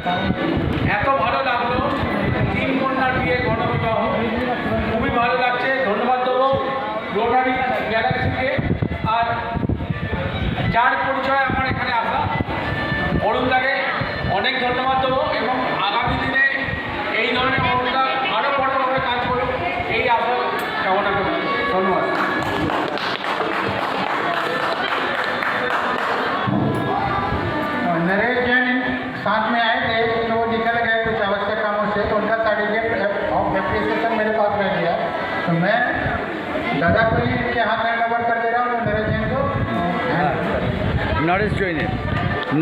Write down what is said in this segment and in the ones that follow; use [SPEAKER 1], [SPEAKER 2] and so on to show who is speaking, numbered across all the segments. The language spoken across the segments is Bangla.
[SPEAKER 1] এত ভালো লাগল। তিন কন্যার বিয়ে গণবিবাহ খুবই ভালো লাগছে। ধন্যবাদ দেবো রোটারি গ্যালাক্সিকে। আর যার পরিচয় আমার এখানে আসা অরুণদাকে অনেক ধন্যবাদ দেবো এবং
[SPEAKER 2] জৈনের,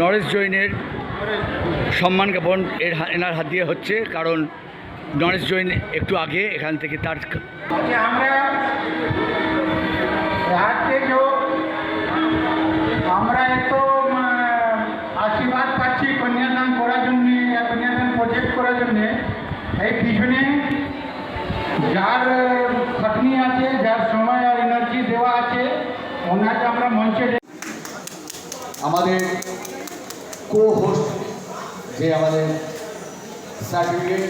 [SPEAKER 2] নরেশ জৈনের সম্মান জ্ঞাপন এর এনার হাত দিয়ে হচ্ছে, কারণ নরেশ জৈন একটু আগে এখান থেকে তার
[SPEAKER 3] আমরা এত আশীর্বাদ পাচ্ছি কন্যাদান করার জন্যে, কন্যাদান প্রজেক্ট করার জন্যে, এই পিছনে যার খাটনি আছে, যার সময় আর এনার্জি দেওয়া আছে, ওনাকে আমরা মঞ্চে
[SPEAKER 4] আমাদের কো হোস্ট যে আমাদের সার্টিফিকেট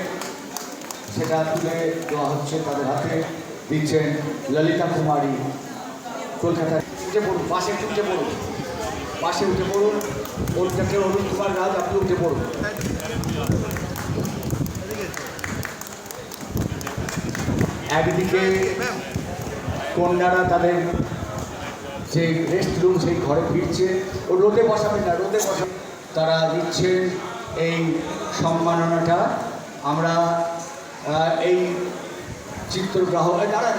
[SPEAKER 4] সেটা তুলে দেওয়া হচ্ছে তাদের হাতে। দিচ্ছেন ললিতা কুমারী, কলকাতা। উঠে পড়ুন, পাশে উঠে পড়ুন, পাশে উঠে পড়ুন ওরটাকে অরুণ কুমার রাজ, আপনি উঠে পড়ুন। একদিকে কন্যারা তাদের যে রেস্ট রুম সেই ঘরে ফিরছে। ও রোদে বসাবেন না, রোদে বসাবেন তারা দিচ্ছেন এই সম্মাননাটা। আমরা এই চিত্রগ্রাহক দাঁড়ান?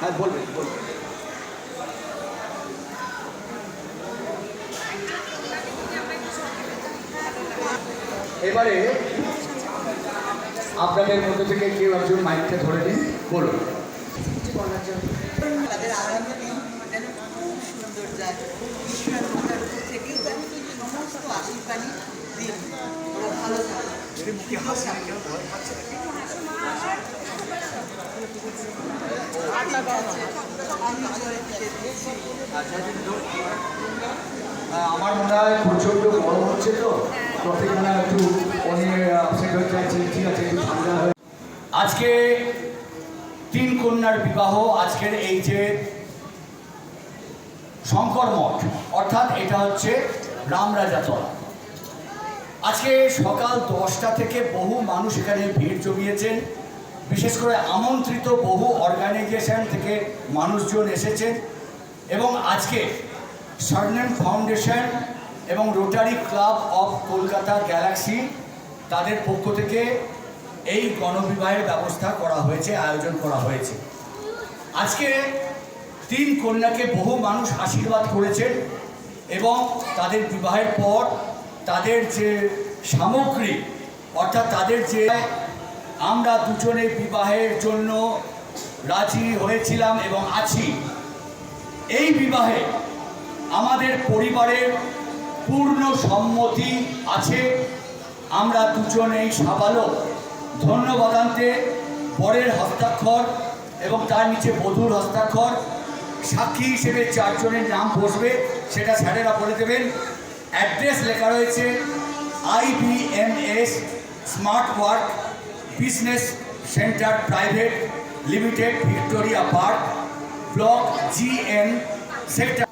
[SPEAKER 4] হ্যাঁ বলবেন বলবেন। এবারে আপনাদের মধ্যে থেকে কেউ একজন মাইকটা ধরে নিন, বলুন।
[SPEAKER 5] তাদের আনন্দনীয় যেন খুব যায় ঈশ্বর মাতার সমস্ত আশীর্বাদই দিন ওরা ভালো থাকে
[SPEAKER 4] আমার মনে হয় প্রচণ্ড গরম হচ্ছে তো। টপিক একটু উনি আপসেট ঠিক আছে আজকে তিন কন্যার বিবাহ, আজকের এই যে শঙ্কর মঠ। অর্থাৎ এটা হচ্ছে রামরাজাতলা আজকে সকাল দশটা থেকে বহু মানুষ এখানে ভিড় জমিয়েছেন। বিশেষ করে আমন্ত্রিত বহু অর্গানাইজেশন থেকে মানুষজন এসেছেন। এবং আজকে সার্নেম ফাউন্ডেশন এবং Rotary Club of Kolkata Galaxy তাদের পক্ষ থেকে এই গণবিবাহের ব্যবস্থা করা হয়েছে, আয়োজন করা হয়েছে। আজকে তিন কন্যাকে বহু মানুষ আশীর্বাদ করেছেন এবং তাদের বিবাহের পর তাদের যে সামগ্রী, অর্থাৎ তাদের যে আমরা দুজনে বিবাহের জন্য রাজি হয়েছিলাম এবং আছি, এই বিবাহে আমাদের পরিবারের পূর্ণ সম্মতি আছে। আমরা দুজনেই সাবালক, ধন্যবাদান্তে বরের হস্তাক্ষর এবং তার নিচে বধূর হস্তাক্ষর। সাক্ষী হিসেবে চারজনের নাম বসবে সেটা স্যারেরা বলে দেবেন। অ্যাড্রেস লেখা রয়েছে IBMS smart work business centre private limited Victoria park, block
[SPEAKER 6] GM sector.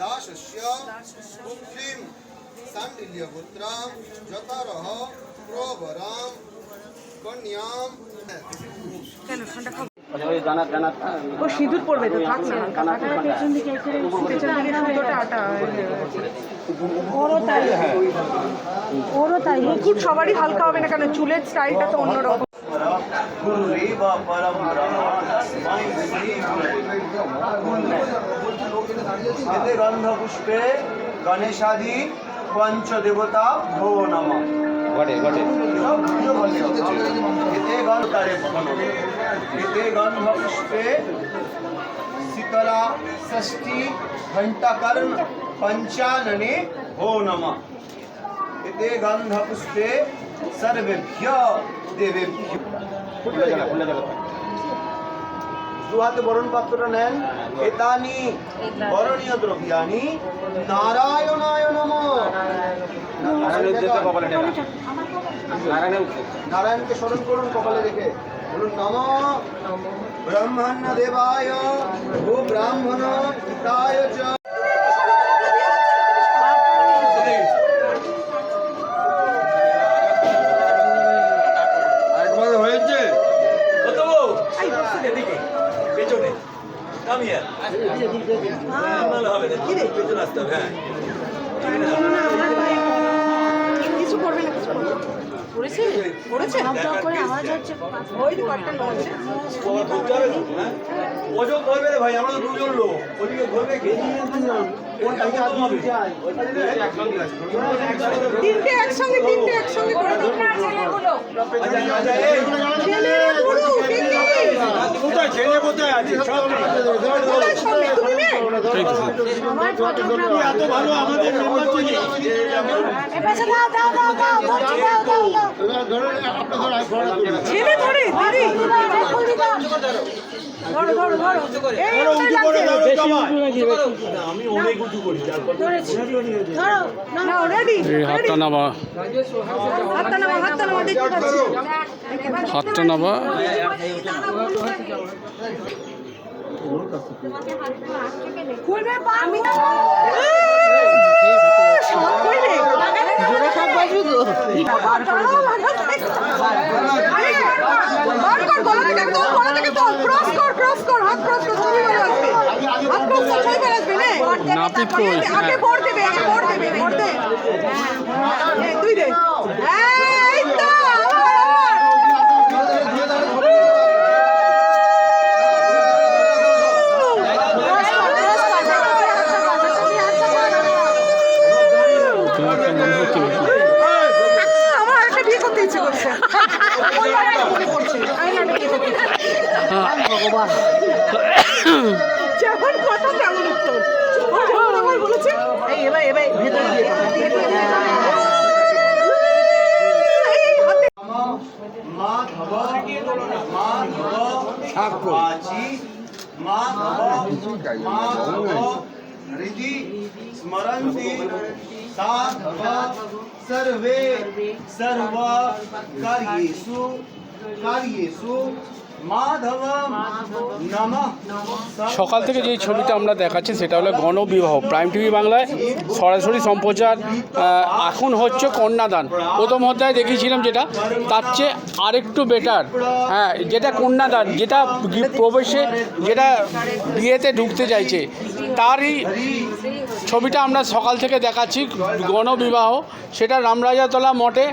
[SPEAKER 6] দাসস্য যথারহ প্রবরাম কন্যা
[SPEAKER 7] ও সিঁদুর পড়বে তো, থাক না। ওরও তাই। মুকুট সবারই হালকা হবে না কেন? চুলের স্টাইলটা তো অন্যরকম।
[SPEAKER 6] গণেশাদি পঞ্চদেবতা ভো নমঃ। श्री एते गन्धपुष्पे गणेशादि पञ्चदेवता भो नमः
[SPEAKER 2] ঘটে ঘটে
[SPEAKER 6] एते गन्धकारे एते गन्धपुष्पे शीतला षष्ठी घण्टाकर्ण पञ्चानने भो नमः एते गन्धपुष्पे सर्वेभ्य দেবেভ্য দু হাতে বরণ পাত্রটা নেন। এতানি বরণীয় দ্রব্যানি নারায়ণায় নম। নারায়ণকে স্মরণ করুন কপালে রেখে। বলুন নম। ব্রহ্মণ্য দেবায় ভূ ব্রাহ্মণ হিতায় চ
[SPEAKER 7] কিছু করবে না কিছু করবে না। পড়েছে পড়েছে ওই দোকানটা নড়ছে
[SPEAKER 6] ওজন ধরবে রে ভাই আমরা তো দুজন লোক। ওদিকে ধরবে কে?
[SPEAKER 7] তিনটে একসঙ্গে তিনটে একসঙ্গে করে দিন ছেলে বুড়ো কে কে?
[SPEAKER 6] কোথায় ছেলে কোথায়? আছে। সব? এত ভালো আমাদের মেম্বার চিনি
[SPEAKER 7] ছেলে ধরে দিদি ধরো ধরো ধরো।
[SPEAKER 6] আমি অনেক উঁচু করি তারপর
[SPEAKER 7] না রেডি
[SPEAKER 1] হাতটা নামা।
[SPEAKER 7] হাতটা নামা হাতটা নামা দেখতে পাচ্ছি।
[SPEAKER 1] হাতটা নামা।
[SPEAKER 7] খুলবে পা আমি সব কইলে জোরে সব বাজবে তো বার করে বার কর গলা থেকে তোল গলা থেকে তোল ক্রস কর ক্রস কর হাত ক্রস কর ছবি বের আসবে হাত ক্রস কর ছবি বের আসবে নে
[SPEAKER 1] নাপিত কই?
[SPEAKER 7] আগে ভোট দেবে আগে ভোট দেবে ভোট দে তুই দে। এই তো মনে। যেমন কথা তেমন উত্তর।
[SPEAKER 6] माधव स्मरन्ति साधव सर्वे सर्व कार्येषु कार्येषु।
[SPEAKER 1] সকাল থেকে যে ছবিটা আমরা দেখাচ্ছি সেটা হলো গণবিবাহ প্রাইম টিভি বাংলায় সরাসরি সম্প্রচার এখন হচ্ছে কন্যাদান। প্রথম অধ্যায় দেখিয়েছিলাম যেটা, তার চেয়ে আরেকটু বেটার হ্যাঁ যেটা কন্যাদান, যেটা প্রবেশে, যেটা বিয়েতে ঢুকতে চাইছে, তারই ছবিটা আমরা সকাল থেকে দেখাচ্ছি গণবিবাহ সেটা রামরাজাতলা মঠে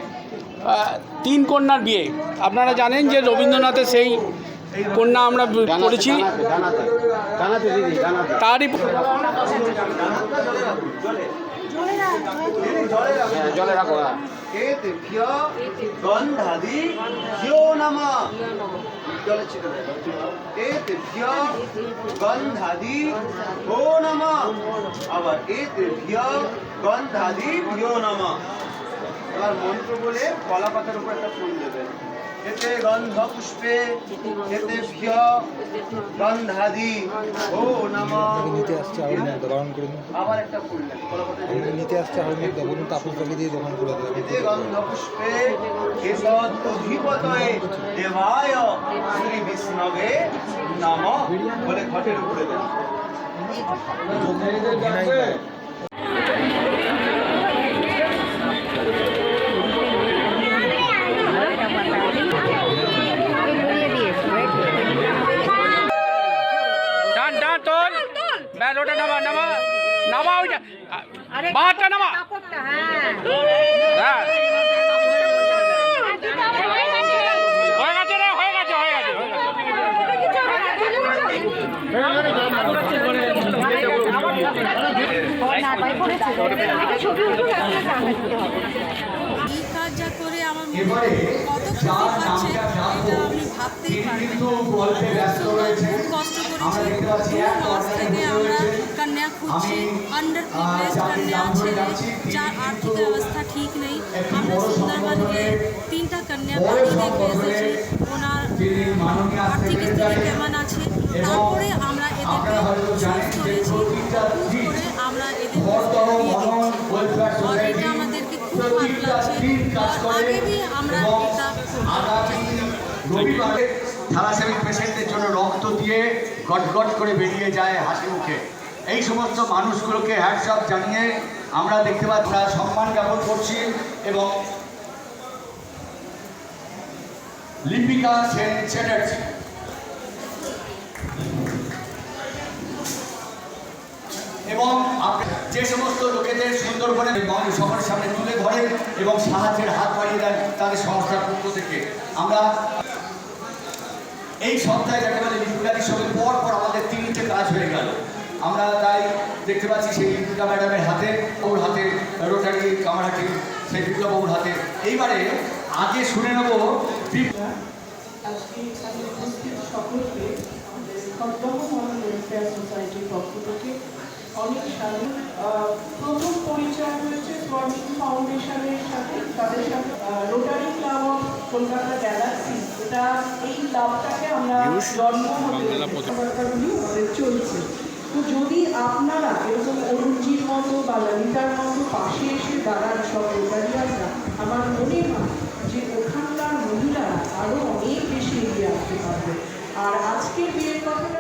[SPEAKER 1] তিন কন্যার বিয়ে। আপনারা জানেন যে রবীন্দ্রনাথের সেই কন্যা আমরা পড়েছি। তারই
[SPEAKER 6] আবার এ গন্ধাদি নামা এবার মন্ত্র বলে কলা পাতার উপর একটা ফুল দেবেন এতে গন্ধ পুষ্পে এতে ভিয় গন্ধাদি। ও নম।
[SPEAKER 8] নিতে আসছে আরও নেই দোকান করে দিন
[SPEAKER 6] আবার একটা করলেন
[SPEAKER 8] আমাকে নিতে আসছে আরও নেই বলুন তাপস পাখি দিয়ে দোকান করে দেবেন
[SPEAKER 6] এতে গন্ধ পুষ্পে কেশদ অধিপতয়ে দেবায় শ্রী বিষ্ণবে নম বলে ঘটের উপরে দেন
[SPEAKER 9] এই কাজ যা করে আমার কত
[SPEAKER 4] যার
[SPEAKER 9] ক্ষতি পাচ্ছে এটা আপনি ভাবতেই
[SPEAKER 4] রয়েছেন
[SPEAKER 9] খুব কষ্ট
[SPEAKER 4] আমরা
[SPEAKER 9] করেছি
[SPEAKER 4] দেখতে পাচ্ছি
[SPEAKER 9] দু মাস থেকে আমরা কন্যা খুঁজছি
[SPEAKER 4] আমি,
[SPEAKER 9] আন্ডার প্রিভিলেজ কন্যা ছেলে
[SPEAKER 4] যাচ্ছি,
[SPEAKER 9] যার আর্থিক অবস্থা ঠিক নেই আমরা সুন্দরবনকে তিনটা কন্যা
[SPEAKER 4] বড়
[SPEAKER 9] দেখে এসেছি ওনার আর্থিক স্থিতি কেমন আছে তারপরে আমরা এদেরকে
[SPEAKER 4] আপনারা হয়তো জানেন
[SPEAKER 9] চুজ করেছি চুজ করে আমরা এদেরকে
[SPEAKER 4] বর্তমান
[SPEAKER 9] বিয়ে
[SPEAKER 4] মনন
[SPEAKER 9] দিচ্ছি।
[SPEAKER 4] ওয়েলফেয়ার
[SPEAKER 9] আর এটা আমাদেরকে খুব ভালো লাগছে। আগে আমরা
[SPEAKER 4] রবিবারে থ্যালাসেমিক পেশেন্টদের জন্য রক্ত দিয়ে গটগট করে বেরিয়ে যায় হাসি মুখে। এই সমস্ত মানুষগুলোকে হ্যাটসঅপ জানিয়ে আমরা দেখতে পাচ্ছি সম্মান জ্ঞাপন করছি এবং লিপিকা সেন চ্যাটার্জি এবং যে সমস্ত লোকেদের সুন্দরবনে সবার সামনে তুলে ধরেন এবং সাহায্যের হাত বাড়িয়ে দেন তাদের সংস্থার পক্ষ থেকে। আমরা এই সপ্তাহে যাকে বলে লিপিকাদির সঙ্গে পর পর আমাদের তিনটে কাজ হয়ে গেল। আমরা তাই দেখতে পাচ্ছি সেই লিপিকা ম্যাডামের হাতে ওর হাতে, রোটারি কামারহাটি সেই বিপ্লববাবুর হাতে। এইবারে আগে শুনে নেব
[SPEAKER 10] সকলকে অনেক আহ, প্রথম পরিচয় হয়েছে স্বর্ণিম ফাউন্ডেশনের সাথে তাদের সাথে Rotary Club of Kolkata Galaxy এটা এই ক্লাবটাকে আমরা জন্ম হতে চলছে। তো যদি আপনারা এরকম অরুণজির মতো বা ললিতার মতো পাশে এসে দাঁড়ান সব রোটারিয়ানরা আমার মনে হয় যে ওখানকার মহিলারা আরও অনেক বেশি এগিয়ে আসতে পারবে। আর আজকের বিয়ের কথাটা